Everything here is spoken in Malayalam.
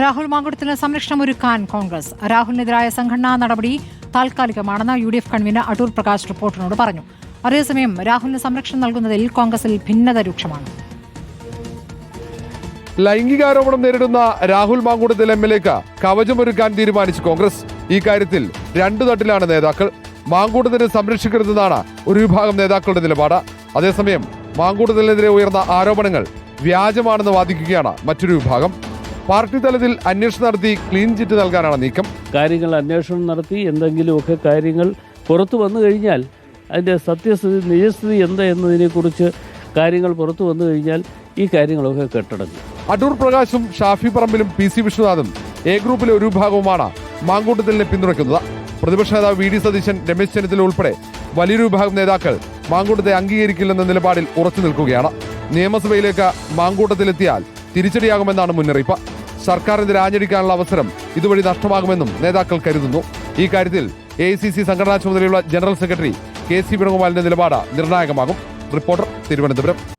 രാഹുൽ മാങ്കുടത്തിന് സംരക്ഷണം ഒരുക്കാൻ കോൺഗ്രസ്. രാഹുലിനെതിരായ സംഘടനാ നടപടി താൽക്കാലികമാണെന്ന് U D F convener Adoor Prakash റിപ്പോർട്ടിനോട് പറഞ്ഞു. അതേസമയം രാഹുലിന് സംരക്ഷണം നൽകുന്നതിൽ കോൺഗ്രസിൽ ഭിന്നത രൂക്ഷമാണ്. ലൈംഗികാരോപണം നേരിടുന്ന രാഹുൽ മാങ്കുടത്തിൽ എം എൽ എക്ക് കവചമൊരുക്കാൻ തീരുമാനിച്ചു കോൺഗ്രസ്. ഈ കാര്യത്തിൽ രണ്ടു തട്ടിലാണ് നേതാക്കൾ. മാങ്കൂട്ടത്തിനെ സംരക്ഷിക്കരുതെന്നാണ് ഒരു വിഭാഗം നേതാക്കളുടെ നിലപാട്. അതേസമയം മാങ്കൂട്ടത്തിനെതിരെ ഉയർന്ന ആരോപണങ്ങൾ വ്യാജമാണെന്ന് വാദിക്കുകയാണ് മറ്റൊരു വിഭാഗം. പാർട്ടി തലത്തിൽ അന്വേഷണം നടത്തി ക്ലീൻ ചിറ്റ് നൽകാനാണ് നീക്കം. കാര്യങ്ങൾ അന്വേഷണം നടത്തി എന്തെങ്കിലുമൊക്കെ കാര്യങ്ങൾ പുറത്തു വന്നു കഴിഞ്ഞാൽ അതിന്റെ സത്യസ്ഥിതി നിജസ്ഥിതി എന്താ എന്നതിനെക്കുറിച്ച് കാര്യങ്ങൾ പുറത്തു വന്നു കഴിഞ്ഞാൽ ഈ കാര്യങ്ങളൊക്കെ കെട്ടടങ്ങും. അടൂർ പ്രകാശും ഷാഫി പറമ്പിലും പി സി വിശ്വനാഥും എ ഗ്രൂപ്പിലെ ഒരു വിഭാഗവുമാണ് മാങ്കൂട്ടത്തിലിനെ പിന്തുണയ്ക്കുന്നത്. പ്രതിപക്ഷ നേതാവ് വി ഡി സതീശൻ രമേശ് ചെന്നിത്തല ഉൾപ്പെടെ വലിയൊരു വിഭാഗം നേതാക്കൾ മാങ്കൂട്ടത്തെ അംഗീകരിക്കില്ലെന്ന നിലപാടിൽ ഉറച്ചു നിൽക്കുകയാണ്. നിയമസഭയിലേക്ക് മാങ്കൂട്ടത്തിലെത്തിയാൽ തിരിച്ചടിയാകുമെന്നാണ് മുന്നറിയിപ്പ്. സർക്കാരിനെതിരെ ആഞ്ഞടിക്കാനുള്ള അവസരം ഇതുവഴി നഷ്ടമാകുമെന്നും നേതാക്കൾ കരുതുന്നു. ഈ കാര്യത്തിൽ എ ഐ സി സി സംഘടനാ ചുമതലയുള്ള ജനറൽ സെക്രട്ടറി കെ സി വേണുഗോപാലിന്റെ നിലപാട് നിർണായകമാകും. റിപ്പോർട്ടർ തിരുവനന്തപുരം.